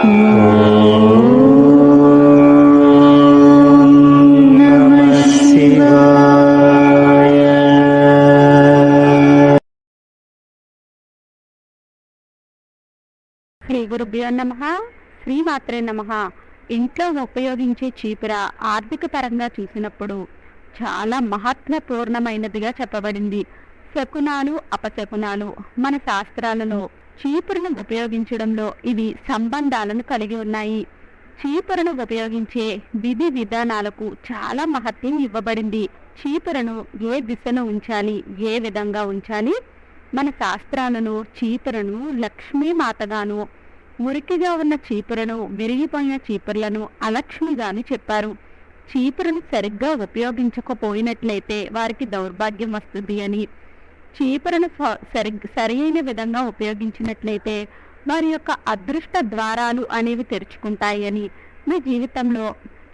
శ్రీ గురుభ్యో నమ. శ్రీ మాత్రే నమ. ఇంట్లో ఉపయోగించే చీపుర ఆర్థిక పరంగా చూసినప్పుడు చాలా మహత్వపూర్ణమైనదిగా చెప్పబడింది. శకునాలు అపశకునాలు మన శాస్త్రాలలో చీపురును ఉపయోగించడంలో ఇవి సంబంధాలను కలిగి ఉన్నాయి. చీపురును ఉపయోగించే విధి విధానాలకు చాలా మహత్యం ఇవ్వబడింది. చీపురను ఏ దిశను ఉంచాలి? ఏ విధంగా ఉంచాలి? మన శాస్త్రాలను చీపురను లక్ష్మీమాతగాను మురికిగా ఉన్న చీపురను విరిగిపోయిన చీపుర్లను అలక్ష్మిగాను చెప్పారు. చీపురను సరిగ్గా ఉపయోగించకపోయినట్లయితే వారికి దౌర్భాగ్యం వస్తుంది అని చీపురను స- సరి సరైన విధంగా ఉపయోగించినట్లయితే వారి యొక్క అదృష్ట ద్వారాలు అనేవి తెరుచుకుంటాయి అని మీ జీవితంలో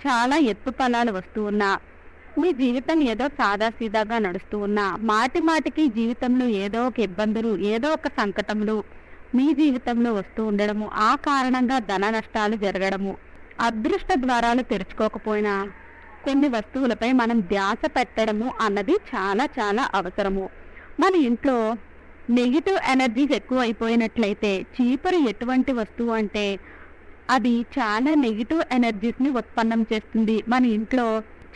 చాలా ఎత్తు ఫలాలు వస్తూ ఉన్నా మీ జీవితం ఏదో సాదాసీదాగా నడుస్తూ ఉన్నా మాటి మాటికి జీవితంలో ఏదో ఒక ఇబ్బందులు ఏదో ఒక సంకటములు మీ జీవితంలో వస్తూ ఉండడము ఆ కారణంగా ధన నష్టాలు జరగడము అదృష్ట ద్వారాలు తెరుచుకోకపోయినా కొన్ని వస్తువులపై మనం ధ్యాస పెట్టడము అన్నది చాలా చాలా అవసరము. మన ఇంట్లో నెగిటివ్ ఎనర్జీస్ ఎక్కువ అయిపోయినట్లయితే చీపురు ఎటువంటి వస్తువు అంటే అది చాలా నెగిటివ్ ఎనర్జీస్ని ఉత్పన్నం చేస్తుంది. మన ఇంట్లో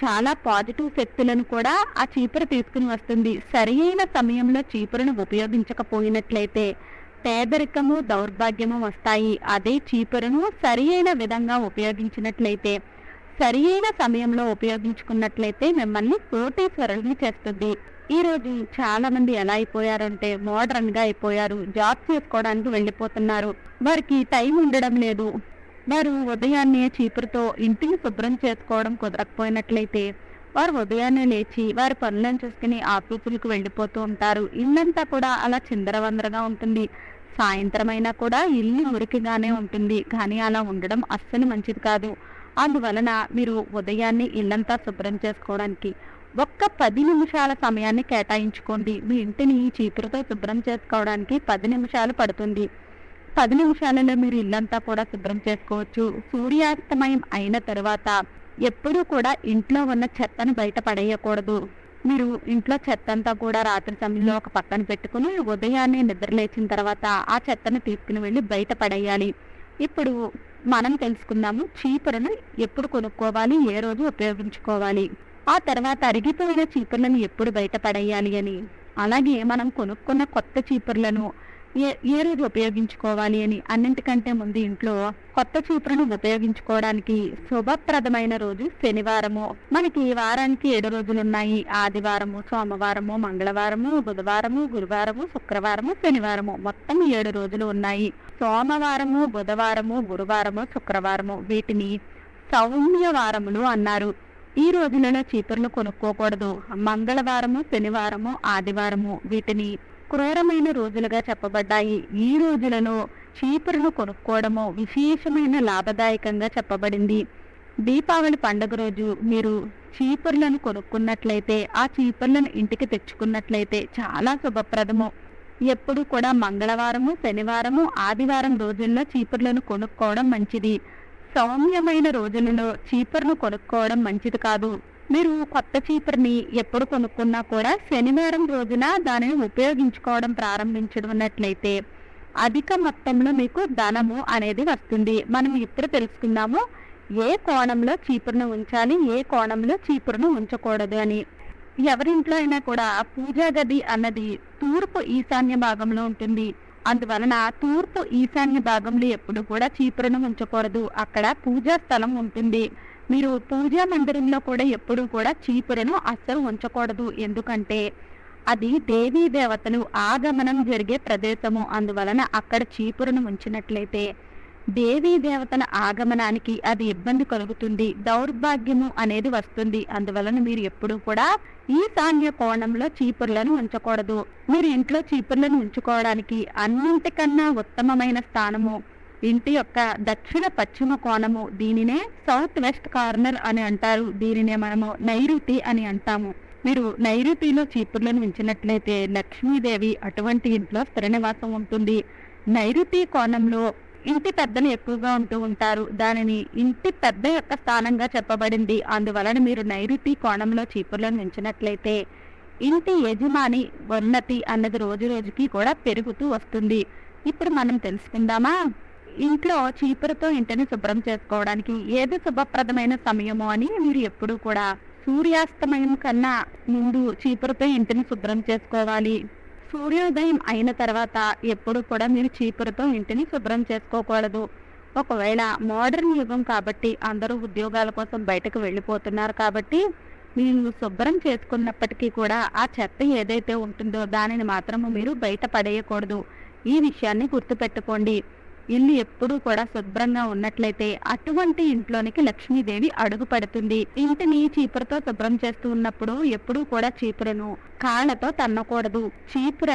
చాలా పాజిటివ్ శక్తులను కూడా ఆ చీపురు తీసుకుని వస్తుంది. సరైన సమయంలో చీపురును ఉపయోగించకపోయినట్లయితే పేదరికము దౌర్భాగ్యము వస్తాయి. అదే చీపురును సరియైన విధంగా ఉపయోగించినట్లయితే సరియైన సమయంలో ఉపయోగించుకున్నట్లయితే మిమ్మల్ని కోటీశ్వరుల్ని చేస్తుంది. ఈ రోజు చాలా మంది ఎలా అయిపోయారంటే మోడర్న్గా అయిపోయారు. జాబ్ చేసుకోవడానికి వెళ్ళిపోతున్నారు. వారికి టైం ఉండడం లేదు. వారు ఉదయాన్నే చీపురుతో ఇంటిని శుభ్రం చేసుకోవడం కుదరకపోయినట్లయితే వారు ఉదయాన్నే లేచి వారి పనులను చూసుకుని ఆఫీసులకు వెళ్ళిపోతూ ఉంటారు. ఇల్లంతా కూడా అలా చిందరవందరగా ఉంటుంది. సాయంత్రం అయినా కూడా ఇల్లు మురికిగానే ఉంటుంది. కానీ అలా ఉండడం అస్సలు మంచిది కాదు. అందువలన మీరు ఉదయాన్నే ఇల్లంతా శుభ్రం చేసుకోవడానికి ఒక్క పది నిమిషాల సమయాన్ని కేటాయించుకోండి. మీ ఇంటిని చీపురుతో శుభ్రం చేసుకోవడానికి పది నిమిషాలు పడుతుంది. పది నిమిషాలలో మీరు ఇల్లంతా కూడా శుభ్రం చేసుకోవచ్చు. సూర్యాస్తమయం అయిన తర్వాత ఎప్పుడూ కూడా ఇంట్లో ఉన్న చెత్తను బయట పడేయకూడదు. మీరు ఇంట్లో చెత్త అంతా కూడా రాత్రి సమయంలో ఒక పక్కన పెట్టుకుని ఉదయాన్నే నిద్ర లేచిన తర్వాత ఆ చెత్తను తీసుకుని వెళ్ళి బయట పడేయాలి. ఇప్పుడు మనం తెలుసుకుందాము చీపురను ఎప్పుడు కొనుక్కోవాలి ఏ రోజు ఉపయోగించుకోవాలి. ఆ తర్వాత అరిగిపోయిన చీపుర్లను ఎప్పుడు బయటపడేయాలి అని. అలాగే మనం కొనుక్కున్న కొత్త చీపుర్లను ఏ ఏ రోజు ఉపయోగించుకోవాలి అని. అన్నింటికంటే ముందు ఇంట్లో కొత్త చీపురును ఉపయోగించుకోవడానికి శుభప్రదమైన రోజు శనివారము. మనకి ఈ వారానికి ఏడు రోజులు ఉన్నాయి ఆదివారము సోమవారము మంగళవారము బుధవారము గురువారము శుక్రవారము శనివారము. మొత్తం ఏడు రోజులు ఉన్నాయి. సోమవారము బుధవారము గురువారము శుక్రవారము వీటిని సౌమ్యవారములు అన్నారు. ఈ రోజులలో చీపుర్లు కొనుక్కోకూడదు. మంగళవారము శనివారము ఆదివారము వీటిని క్రూరమైన రోజులుగా చెప్పబడ్డాయి. ఈ రోజులలో చీపురును కొనుక్కోవడము విశేషమైన లాభదాయకంగా చెప్పబడింది. దీపావళి పండుగ రోజు మీరు చీపుర్లను కొనుక్కున్నట్లయితే ఆ చీపుర్లను ఇంటికి తెచ్చుకున్నట్లయితే చాలా శుభప్రదము. ఎప్పుడు కూడా మంగళవారము శనివారము ఆదివారం రోజుల్లో చీపుర్లను కొనుక్కోవడం మంచిది. సౌమ్యమైన రోజులలో చీపర్ను కొనుక్కోవడం మంచిది కాదు. మీరు కొత్త చీపర్ని ఎప్పుడు కొనుక్కున్నా కూడా శనివారం రోజున దానిని ఉపయోగించుకోవడం ప్రారంభించడమైనట్లయితే అధిక మొత్తంలో మీకు ధనము అనేది వస్తుంది. మనం ఇప్పుడు తెలుసుకుందాము ఏ కోణంలో చీపురును ఉంచాలి ఏ కోణంలో చీపురును ఉంచకూడదు అని. ఎవరింట్లో అయినా కూడా పూజా గది అన్నది తూర్పు ఈశాన్య భాగంలో ఉంటుంది. అందువలన తూర్పు ఈశాన్య భాగంలో ఎప్పుడు కూడా చీపురును ఉంచకూడదు. అక్కడ పూజా స్థలం ఉంటుంది. మీరు పూజా మందిరంలో కూడా ఎప్పుడు కూడా చీపురును అస్సలు ఉంచకూడదు. ఎందుకంటే అది దేవీ దేవతలు ఆగమనం జరిగే ప్రదేశము. అందువలన అక్కడ చీపురును ఉంచినట్లయితే దేవీ దేవతల ఆగమనానికి అది ఇబ్బంది కలుగుతుంది దౌర్భాగ్యము అనేది వస్తుంది. అందువలన మీరు ఎప్పుడూ కూడా ఈశాన్య కోణంలో చీపుర్లను ఉంచకూడదు. మీరు ఇంట్లో చీపుర్లను ఉంచుకోవడానికి అన్నింటికన్నా ఉత్తమమైన స్థానము ఇంటి యొక్క దక్షిణ పశ్చిమ కోణము దీనినే సౌత్ వెస్ట్ కార్నర్ అని అంటారు. దీనినే మనము నైరుతి అని అంటాము. మీరు నైరుతిలో చీపుర్లను ఉంచినట్లయితే లక్ష్మీదేవి అటువంటి ఇంట్లో స్థిర నివాసం ఉంటుంది. నైరుతి కోణంలో ఇంటి పెద్దలు ఎక్కువగా ఉంటూ ఉంటారు. దానిని ఇంటి పెద్ద యొక్క స్థానంగా చెప్పబడింది. అందువలన మీరు నైరుతి కోణంలో చీపుర్లో నించినట్లయితే ఇంటి యజమాని ఉన్నతి అన్నది రోజు రోజుకి కూడా పెరుగుతూ వస్తుంది. ఇప్పుడు మనం తెలుసుకుందామా? ఇంట్లో చీపురుతో ఇంటిని శుభ్రం చేసుకోవడానికి ఏది శుభప్రదమైన సమయము అని మీరు ఎప్పుడు కూడా సూర్యాస్తమయం కన్నా ముందు చీపురుతో ఇంటిని శుభ్రం చేసుకోవాలి. సూర్యోదయం అయిన తర్వాత ఎప్పుడు కూడా మీరు చీపురుతో ఇంటిని శుభ్రం చేసుకోకూడదు. ఒకవేళ మోడర్న్ యుగం కాబట్టి అందరూ ఉద్యోగాల కోసం బయటకు వెళ్ళిపోతున్నారు కాబట్టి మీరు శుభ్రం చేసుకున్నప్పటికీ కూడా ఆ చెత్త ఏదైతే ఉంటుందో దానిని మాత్రము మీరు బయట పడేయకూడదు. ఈ విషయాన్ని గుర్తుపెట్టుకోండి. ఇల్లు ఎప్పుడూ కూడా శుభ్రంగా ఉన్నట్లయితే అటువంటి ఇంట్లోనికి లక్ష్మీదేవి అడుగు పడుతుంది. ఇంటిని చీపురతో శుభ్రం చేస్తూ ఉన్నప్పుడు ఎప్పుడూ కూడా చీపురను కాళ్ళతో తన్నకూడదు. చీపుర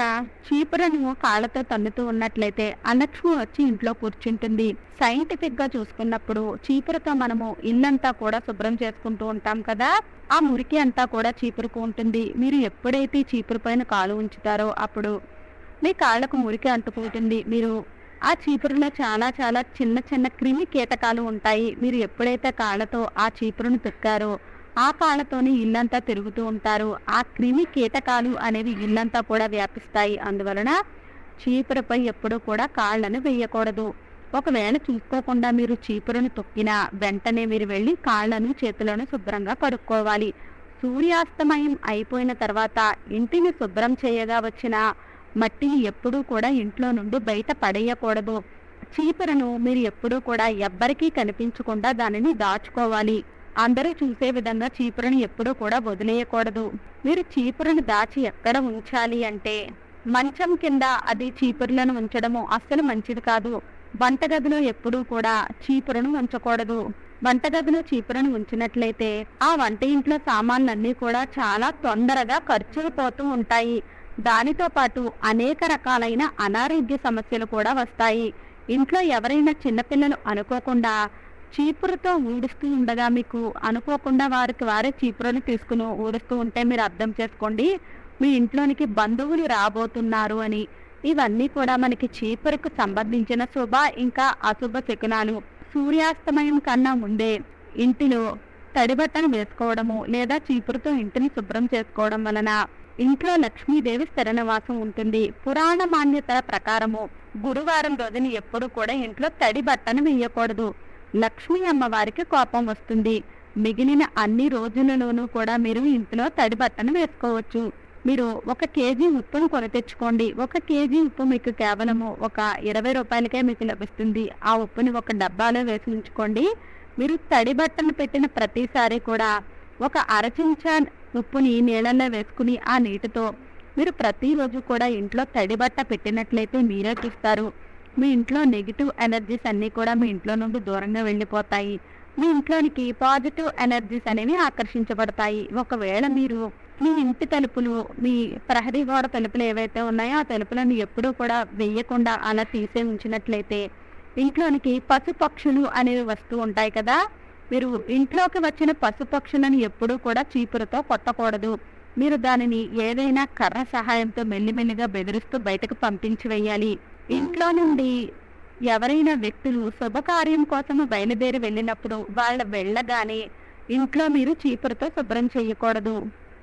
చీపురను కాళ్ళతో తన్నుతూ ఉన్నట్లయితే అలక్ష్మి వచ్చి ఇంట్లో కూర్చుంటుంది. సైంటిఫిక్గా చూసుకున్నప్పుడు చీపురతో మనము ఇల్లంతా కూడా శుభ్రం చేసుకుంటూ ఉంటాం కదా. ఆ మురికి అంతా కూడా చీపురుకు ఉంటుంది. మీరు ఎప్పుడైతే చీపురు పైన కాలు ఉంచుతారో అప్పుడు మీ కాళ్ళకు మురికి అంటుకుంటుంది. మీరు ఆ చీపురులో చాలా చాలా చిన్న చిన్న క్రిమి కీటకాలు ఉంటాయి. మీరు ఎప్పుడైతే కాళ్ళతో ఆ చీపురును తొక్కారో ఆ కాళ్ళతోని ఇల్లంతా తిరుగుతూ ఉంటారు. ఆ క్రిమి కీటకాలు అనేవి ఇల్లంతా కూడా వ్యాపిస్తాయి. అందువలన చీపురుపై ఎప్పుడూ కూడా కాళ్ళను వేయకూడదు. ఒకవేళ చూసుకోకుండా మీరు చీపురును తొక్కినా వెంటనే మీరు వెళ్ళి కాళ్ళను చేతులను శుభ్రంగా కడుక్కోవాలి. సూర్యాస్తమయం అయిపోయిన తర్వాత ఇంటిని శుభ్రం చేయగా వచ్చిన మట్టిని ఎప్పుడూ కూడా ఇంట్లో నుండి బయట పడేయకూడదు. చీపురను మీరు ఎప్పుడూ కూడా ఎవ్వరికీ కనిపించకుండా దానిని దాచుకోవాలి. అందరూ చూసే విధంగా చీపురను ఎప్పుడూ కూడా వదిలేయకూడదు. మీరు చీపురను దాచి ఎక్కడ ఉంచాలి అంటే మంచం కింద అది చీపురులను ఉంచడము అస్సలు మంచిది కాదు. వంటగదిలో ఎప్పుడూ కూడా చీపురను ఉంచకూడదు. వంటగదిలో చీపురను ఉంచినట్లయితే ఆ వంట ఇంట్లో సామాన్లన్నీ కూడా చాలా తొందరగా ఖర్చుకుపోతూ ఉంటాయి. దానితో పాటు అనేక రకాలైన అనారోగ్య సమస్యలు కూడా వస్తాయి. ఇంట్లో ఎవరైనా చిన్నపిల్లలు అనుకోకుండా చీపురుతో ఊడుస్తూ ఉండగా మీకు అనుకోకుండా వారికి వారే చీపురుని తీసుకుని ఊడుస్తూ ఉంటే మీరు అర్థం చేసుకోండి మీ ఇంట్లోనికి బంధువులు రాబోతున్నారు అని. ఇవన్నీ కూడా మనకి చీపురుకు సంబంధించిన శుభ ఇంకా అశుభ శకునాలు. సూర్యాస్తమయం కన్నా ముందే ఇంటిలో తడిబట్టను వేసుకోవడము లేదా చీపురుతో ఇంటిని శుభ్రం చేసుకోవడం వలన ఇంట్లో లక్ష్మీదేవి స్థిరనివాసం ఉంటుంది. పురాణ మాన్యతల ప్రకారము గురువారం రోజున ఎప్పుడు కూడా ఇంట్లో తడి బట్టను వేయకూడదు. లక్ష్మీ అమ్మవారికి కోపం వస్తుంది. మిగిలిన అన్ని రోజులలోనూ కూడా మీరు ఇంట్లో తడి బట్టను వేసుకోవచ్చు. మీరు ఒక కేజీ ఉప్పును కొని తెచ్చుకోండి. ఒక కేజీ ఉప్పు మీకు కేవలము ఒక ఇరవై రూపాయలకే మీకు లభిస్తుంది. ఆ ఉప్పుని ఒక డబ్బాలో వేసి ఉంచుకోండి. మీరు తడి బట్టను పెట్టిన ప్రతిసారి కూడా ఒక అరచించా ఉప్పుని నీళ్ళల్లో వేసుకుని ఆ నీటితో మీరు ప్రతిరోజు కూడా ఇంట్లో తడి బట్ట పెట్టినట్లయితే మీరే చూస్తారు. మీ ఇంట్లో నెగిటివ్ ఎనర్జీస్ అన్నీ కూడా మీ ఇంట్లో నుండి దూరంగా వెళ్ళిపోతాయి. మీ ఇంట్లోనికి పాజిటివ్ ఎనర్జీస్ అనేవి ఆకర్షించబడతాయి. ఒకవేళ మీరు మీ ఇంటి తలుపులు మీ ప్రహరీ గోడ తలుపులు ఏవైతే ఉన్నాయో ఆ తలుపులను ఎప్పుడూ కూడా వేయకుండా అలా తీసే ఉంచినట్లయితే ఇంట్లోనికి పశుపక్షులు అనేవి వస్తూ ఉంటాయి కదా మీరు ఇంట్లోకి వచ్చిన పశుపక్షులను ఎప్పుడూ కూడా చీపురుతో కొట్టకూడదు. మీరు దానిని ఏదైనా కర్ర సహాయంతో మెల్లిమెల్లిగా బెదిరిస్తూ బయటకు పంపించి వేయాలి. ఇంట్లో నుండి ఎవరైనా వ్యక్తులు శుభకార్యం కోసం బయలుదేరి వెళ్ళినప్పుడు వాళ్ళ వెళ్ళగానే ఇంట్లో మీరు చీపురుతో శుభ్రం చేయకూడదు.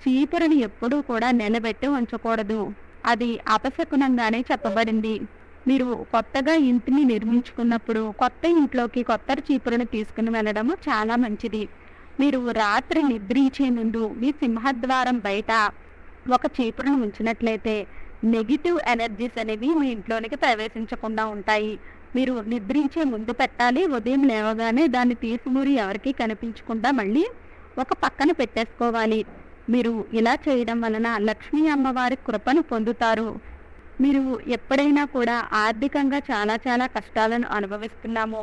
చీపురుని ఎప్పుడూ కూడా నిలబెట్టి ఉంచకూడదు. అది అపశకునంగానే చెప్పబడింది. మీరు కొత్తగా ఇంటిని నిర్మించుకున్నప్పుడు కొత్త ఇంట్లోకి కొత్త చీపురుని తీసుకుని వెళ్ళడము చాలా మంచిది. మీరు రాత్రి నిద్రించే ముందు మీ సింహద్వారం బయట ఒక చీపురును ఉంచినట్లయితే నెగిటివ్ ఎనర్జీస్ అనేవి మీ ఇంట్లోనికి ప్రవేశించకుండా ఉంటాయి. మీరు నిద్రించే ముందు పెట్టాలి ఉదయం లేవగానే దాన్ని తీసుమూరి ఎవరికి కనిపించకుండా మళ్ళీ ఒక పక్కన పెట్టేసుకోవాలి. మీరు ఇలా చేయడం వలన లక్ష్మీ అమ్మవారి కృపను పొందుతారు. మీరు ఎప్పుడైనా కూడా ఆర్థికంగా చాలా చాలా కష్టాలను అనుభవిస్తున్నాము.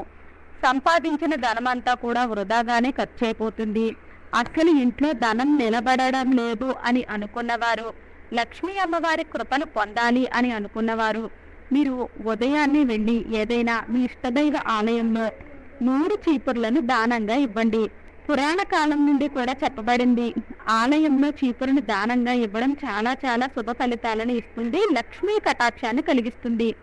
సంపాదించిన ధనం అంతా కూడా వృధాగానే ఖర్చు అయిపోతుంది అసలు ఇంట్లో ధనం నిలబడడం లేదు అని అనుకున్నవారు లక్ష్మీ అమ్మవారి కృపను పొందాలి అని అనుకున్నవారు మీరు ఉదయాన్నే వెళ్ళి ఏదైనా మీ ఇష్టదైవ ఆలయంలో నూరు చీపుర్లను దానంగా ఇవ్వండి. పురాణ కాలం నుండి కూడా చెప్పబడింది ఆలయంలో చీపురును దానంగా ఇవ్వడం చాలా చాలా శుభ ఫలితాలను ఇస్తుంది. లక్ష్మీ కటాక్షాన్ని కలిగిస్తుంది.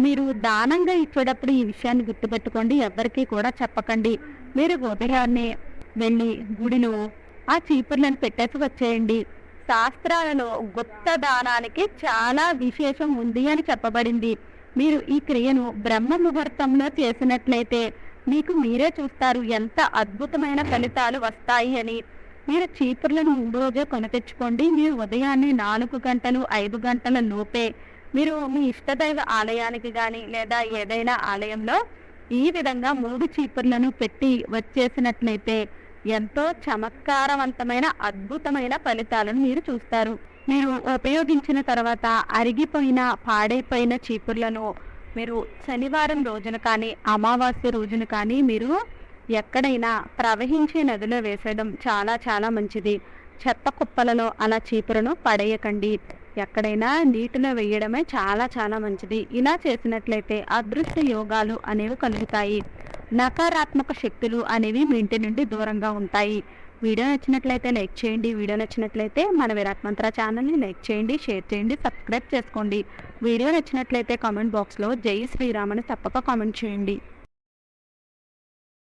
మీరు దానంగా ఇచ్చేటప్పుడు ఈ విషయాన్ని గుర్తుపెట్టుకోండి. ఎవరికీ కూడా చెప్పకండి. మీరు ఉదయాన్నే వెళ్ళి గుడిలో ఆ చీపుర్లను పెట్టేసి వచ్చేయండి. శాస్త్రాలలో గుప్త దానానికి చాలా విశేషం ఉంది అని చెప్పబడింది. మీరు ఈ క్రియను బ్రహ్మ ముహూర్తంలో చేసినట్లయితే మీకు మీరే చూస్తారు ఎంత అద్భుతమైన ఫలితాలు వస్తాయి అని. మీరు చీపుర్లను ముందు రోజే కొని తెచ్చుకోండి. మీరు ఉదయాన్నే నాలుగు గంటలు ఐదు గంటల లోపే మీరు మీ ఇష్టదైవ ఆలయానికి కానీ లేదా ఏదైనా ఆలయంలో ఈ విధంగా మూడు చీపుర్లను పెట్టి వచ్చేసినట్లయితే ఎంతో చమత్కారవంతమైన అద్భుతమైన ఫలితాలను మీరు చూస్తారు. మీరు ఉపయోగించిన తర్వాత అరిగిపోయిన పాడైపోయిన చీపుర్లను మీరు శనివారం రోజున కానీ అమావాస్య రోజున కానీ మీరు ఎక్కడైనా ప్రవహించే నదిలో వేసేయడం చాలా చాలా మంచిది. చెత్త కుప్పలలో అలా చీపురను పడేయకండి. ఎక్కడైనా నీటిలో వేయడమే చాలా చాలా మంచిది. ఇలా చేసినట్లయితే అదృష్ట యోగాలు అనేవి కలుగుతాయి. నకారాత్మక శక్తులు అనేవి మీ ఇంటి నుండి దూరంగా ఉంటాయి. వీడియో నచ్చినట్లయితే లైక్ చేయండి. వీడియో నచ్చినట్లయితే మన విరాట్ మంత్ర ఛానల్ని లైక్ చేయండి షేర్ చేయండి సబ్స్క్రైబ్ చేసుకోండి. వీడియో నచ్చినట్లయితే కామెంట్ బాక్స్లో జై శ్రీరామ్ అని తప్పక కామెంట్ చేయండి.